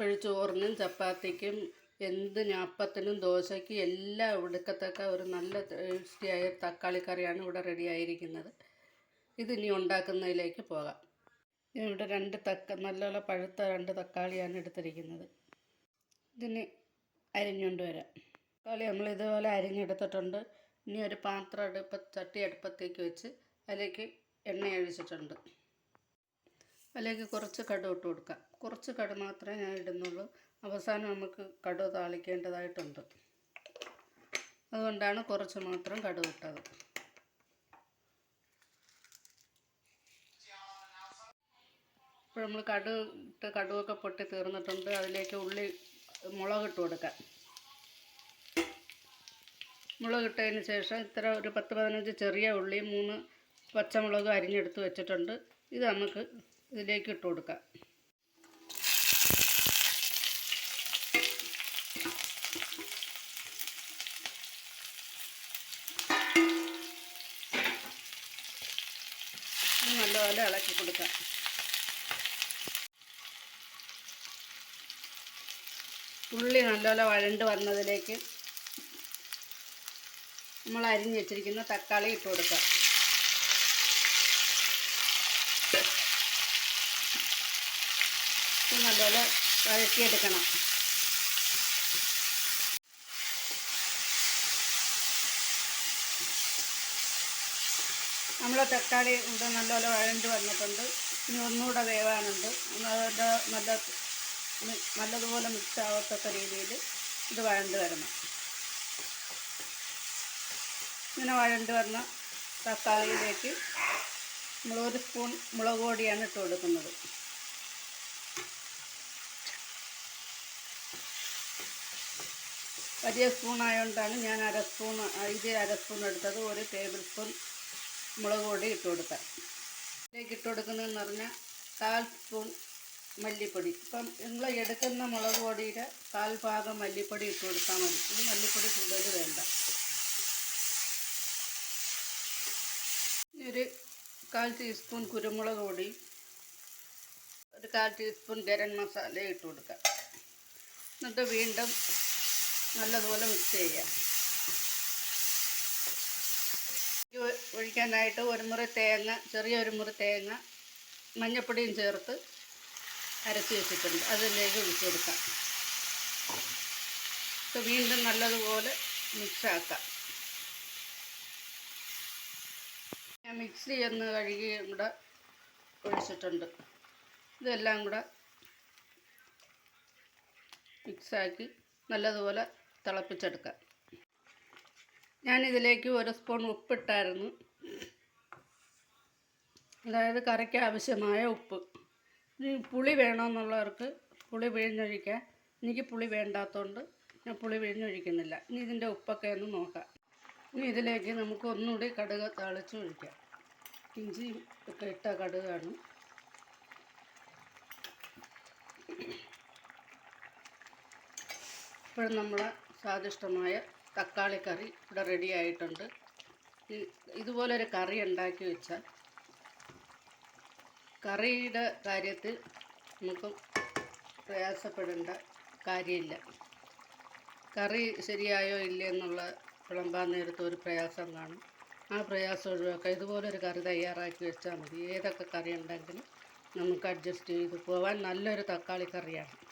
ഇപ്പോഴും ചോറിനും ചപ്പാത്തിക്കും എന്ത് അപ്പത്തിനും ദോശയ്ക്കും എല്ലാം എടുക്കത്തക്ക ഒരു നല്ല ടേസ്റ്റിയായ തക്കാളി കറിയാണ് ഇവിടെ റെഡി ആയിരിക്കുന്നത്. ഇതിനി ഉണ്ടാക്കുന്നതിലേക്ക് പോകാം. ഇവിടെ രണ്ട് തക്ക നല്ല പഴുത്ത രണ്ട് തക്കാളിയാണ് എടുത്തിരിക്കുന്നത്. ഇതിന് അരിഞ്ഞുകൊണ്ട് വരാം. തക്കാളി നമ്മൾ ഇതുപോലെ അരിഞ്ഞെടുത്തിട്ടുണ്ട്. ഇനി ഒരു പാത്രം അടുപ്പ ചട്ടി അടുപ്പത്തേക്ക് വെച്ച് അതിലേക്ക് എണ്ണ ഒഴിച്ചിട്ടുണ്ട്. അതിലേക്ക് കുറച്ച് കടു ഇട്ട് കൊടുക്കാം. കുറച്ച് കടു മാത്രമേ ഞാൻ ഇടുന്നുള്ളൂ. അവസാനം നമുക്ക് കടു താളിക്കേണ്ടതായിട്ടുണ്ട്. അതുകൊണ്ടാണ് കുറച്ച് മാത്രം കടു ഇട്ടത്. ഇപ്പോൾ നമ്മൾ കടു ഇട്ട് കടുവൊക്കെ പൊട്ടി തീർന്നിട്ടുണ്ട്. അതിലേക്ക് ഉള്ളി മുളക് ഇട്ട് കൊടുക്കാം. മുളക് ഇട്ടതിന് ശേഷം ഇത്ര ഒരു പത്ത് പതിനഞ്ച് ചെറിയ ഉള്ളി മൂന്ന് പച്ചമുളക് അരിഞ്ഞെടുത്ത് വെച്ചിട്ടുണ്ട്. ഇത് നമുക്ക് ഇതിലേക്ക് ഇട്ട് കൊടുക്കാം. നല്ലപോലെ ഇളക്കി കൊടുക്കാം. ഉള്ളി നല്ലപോലെ വഴണ്ട് വന്നതിലേക്ക് നമ്മൾ അരിഞ്ഞ് വെച്ചിരിക്കുന്ന തക്കാളി ഇട്ട് കൊടുക്കാം. നല്ലപോലെ വഴറ്റിയെടുക്കണം. നമ്മളെ തക്കാളി ഇവിടെ നല്ലപോലെ വഴണ്ട് വന്നിട്ടുണ്ട്. ഇനി ഒന്നുകൂടെ വേവാനുണ്ട്. അതിന്റെ നല്ല നല്ലതുപോലെ മിക്സ് ആവത്തക്ക രീതിയിൽ ഇത് വഴണ്ട് വരണം. ഇങ്ങനെ വഴണ്ട് വന്ന തക്കാളിയിലേക്ക് നമ്മൾ ഒരു സ്പൂൺ മുളക് പൊടിയാണ് ഇട്ട് കൊടുക്കുന്നത്. വലിയ സ്പൂൺ ആയതുകൊണ്ടാണ് ഞാൻ അര സ്പൂൺ ഇത് അര സ്പൂൺ എടുത്തത്. ഒരു ടേബിൾ സ്പൂൺ മുളക് പൊടി ഇട്ട് കൊടുക്കാം ഇതിലേക്ക് ഇട്ട് കൊടുക്കുന്നതെന്ന് പറഞ്ഞാൽ കാൽ സ്പൂൺ മല്ലിപ്പൊടി. ഇപ്പം നിങ്ങൾ എടുക്കുന്ന മുളക് പൊടിയുടെ കാൽ ഭാഗം മല്ലിപ്പൊടി ഇട്ട് കൊടുത്താൽ മതി. ഇത് മല്ലിപ്പൊടി കൂടുതൽ വേണ്ട. ഒരു കാൽ ടീസ്പൂൺ കുരുമുളക് പൊടി ഒരു കാൽ ടീസ്പൂൺ ഗരം മസാല ഇട്ട് കൊടുക്കാം. എന്നിട്ട് വീണ്ടും നല്ലതുപോലെ മിക്സ് ചെയ്യാം ഒഴിക്കാനായിട്ട് ഒരു മുറി തേങ്ങ ചെറിയ ഒരു മുറി തേങ്ങ മഞ്ഞപ്പൊടിയും ചേർത്ത് അരച്ച് വെച്ചിട്ടുണ്ട്. അതിലേക്ക് ഒഴിച്ചു കൊടുക്കാം. ഇത് വീണ്ടും നല്ലതുപോലെ മിക്സാക്കാം ഞാൻ മിക്സി ഒന്ന് കഴുകി കൂടെ ഒഴിച്ചിട്ടുണ്ട്. ഇതെല്ലാം കൂടെ മിക്സാക്കി നല്ലതുപോലെ തിളപ്പിച്ചെടുക്കാം. ഞാനിതിലേക്ക് ഒരു സ്പൂൺ ഉപ്പിട്ടായിരുന്നു. അതായത് കറിക്ക് ആവശ്യമായ ഉപ്പ്. പുളി വേണമെന്നുള്ളവർക്ക് പുളി പിഴിഞ്ഞൊഴിക്കാം. എനിക്ക് പുളി വേണ്ടാത്തതുകൊണ്ട് ഞാൻ പുളി പിഴിഞ്ഞൊഴിക്കുന്നില്ല. ഇനി ഇതിന്റെ ഉപ്പൊക്കെ ഒന്ന് നോക്കാം. ഇനി ഇതിലേക്ക് നമുക്ക് ഒന്നുകൂടി കടുക് തളിച്ച് ഒഴിക്കാം. ഇഞ്ചിയും ഒക്കെ ഇട്ട കടുകാണ്. ഇപ്പോഴും നമ്മളെ സ്വാദിഷ്ടമായ തക്കാളി കറി ഇവിടെ റെഡി ആയിട്ടുണ്ട്. ഈ- ഇതുപോലൊരു കറി ഉണ്ടാക്കി വെച്ചാൽ കറിയുടെ കാര്യത്തിൽ നമുക്ക് പ്രയാസപ്പെടേണ്ട കാര്യമില്ല. കറി ശരിയായോ ഇല്ലേ എന്നുള്ള വിളമ്പാൻ നേരത്ത് ഒരു പ്രയാസം കാണും. ആ പ്രയാസം ഒഴിവാക്കാം ഇതുപോലൊരു കറി തയ്യാറാക്കി വെച്ചാൽ മതി. ഏതൊക്കെ കറി ഉണ്ടെങ്കിലും നമുക്ക് അഡ്ജസ്റ്റ് ചെയ്ത് പോകാൻ നല്ലൊരു തക്കാളി കറിയാണ്.